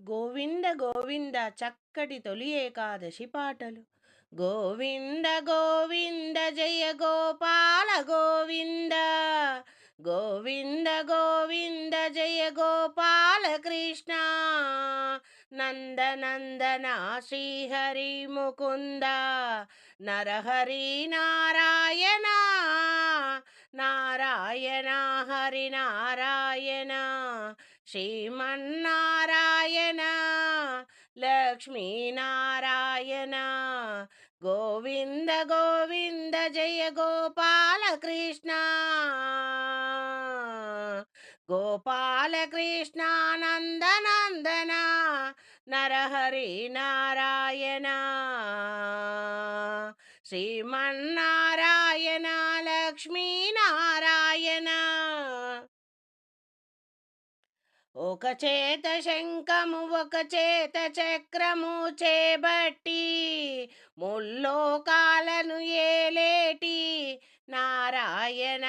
గోవింద గోవింద చక్కటి తొలి ఏకాదశి పాటలు. గోవింద గోవింద జయ గోపాల గోవింద. గోవింద గోవింద జయ గోపాల కృష్ణ. నందనందన శ్రీహరి ముకుంద. నరహరి నారాయణ. నారాయణ హరి నారాయణ. శ్రీమన్నారాయణ లక్ష్మీనారాయణ గోవింద గోవింద జయ గోపాల కృష్ణ గోపాల కృష్ణ నందనందన నరహరి నారాయణ శ్రీమన్నారాయణ ఒక చేత శంఖము ఒక చేత చక్రము చేబట్టి ముల్లోకాలను ఏలేటి నారాయణ.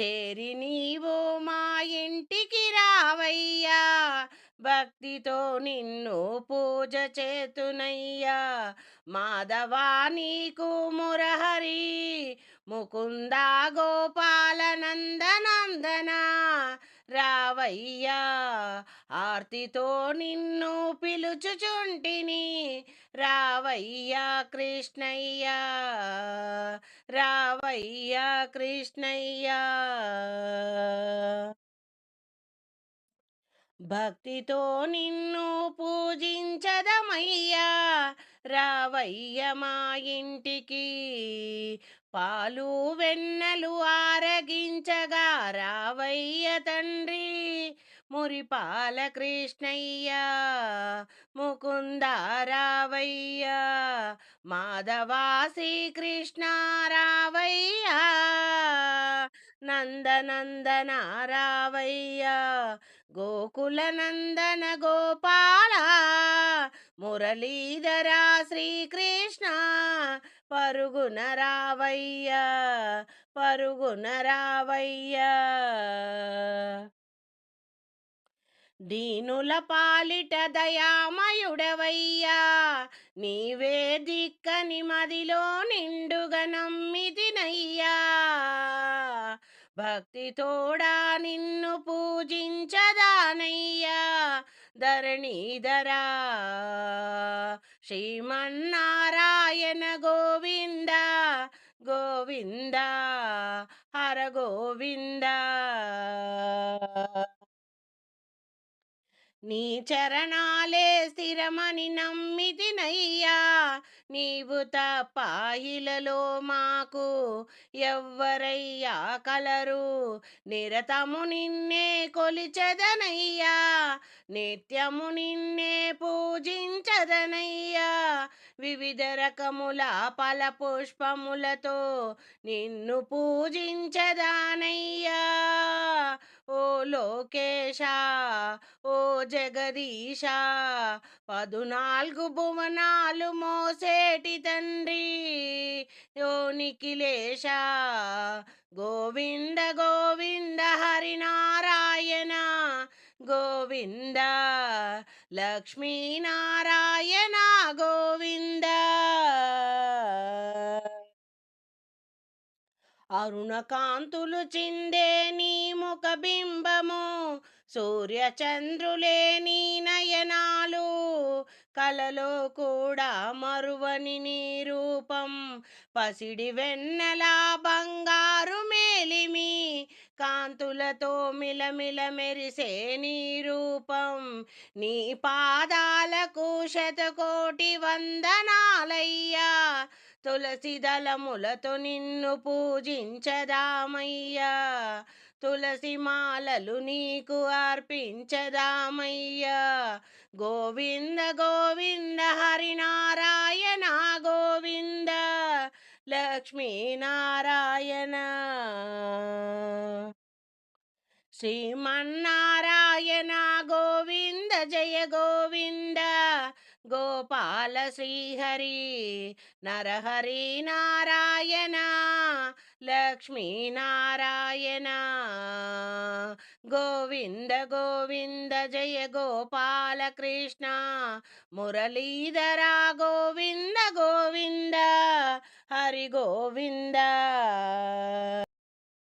చేరి నీవు మా ఇంటికి రావయ్యా భక్తితో నిన్ను పూజ చేతునయ్యా. మాధవా నీకు మురహరి ముకుంద గోపాల నందనందన. రావయ్యా ఆర్తితో నిన్ను పిలుచుచుంటిని. రావయ్యా కృష్ణయ్యా రావయ్యా కృష్ణయ్యా. భక్తితో నిన్ను పూజించదమయ్యా రావయ్య మా ఇంటికి. పాలు వెన్నెలు ఆరగించగా రావయ్య తండ్రి మురిపాల కృష్ణయ్య ముకుంద రావయ్య మాధవా శ్రీకృష్ణ రావయ్యా నందనందన రావయ్య గోకుల నందన గోపాల మురళీధర శ్రీకృష్ణ పరుగున రావయ్య పరుగున రావయ్య. దీనుల పాలిట దయామయుడవయ్యా నీవే దిక్కని మదిలో నిండుగా నమ్మిదినయ్యా భక్తి తోడా నిన్ను పూజించదానయ్యా. ధరణీధరా శ్రీమన్నారాయణ గోవింద గోవింద హర గోవింద. నీ చరణాలే స్థిరమని నమ్మితినయ్యా. నీవు తపాయిలలో మాకు ఎవ్వరయ్యా కలరు. నిరతము నిన్నే కొలిచదనయ్యా. నిత్యము నిన్నే పూజించదనయ్యా. వివిధ రకముల పల పుష్పములతో నిన్ను పూజించదానయ్యా. ఓ లోకేశ ఓ జగదీశ పదునాలుగు భువనాలు మోసేటి తండ్రి ఓ నిఖిలేశ గోవింద గోవింద హరినారాయణ గోవింద లక్ష్మీనారాయణ గోవింద. అరుణకాంతులు చిందే నీ ముఖ బింబము సూర్యచంద్రులే నీ నయనాలు. కలలో కూడా మరువని నీ రూపం పసిడి వెన్నెలా బంగారు మేలిమి. కాంతులతో మిలమిల మెరిసే నీ రూపం నీ పాదాలకు శతకోటి వందనాలయ్యా. తులసి దళములతో నిన్ను పూజించదామయ్యా. తులసి మాలలు నీకు అర్పించదామయ్యా. గోవింద గోవింద హరినారాయణ గోవింద లక్ష్మీనారాయణ. శ్రీమన్నారాయణ గోవింద జయ గోవింద గోపాల శ్రీహరి నరహరి నారాయణ లక్ష్మీనారాయణ. గోవింద గోవింద జయ గోపాల కృష్ణ మురళీధర గోవింద గోవింద హరి గోవింద.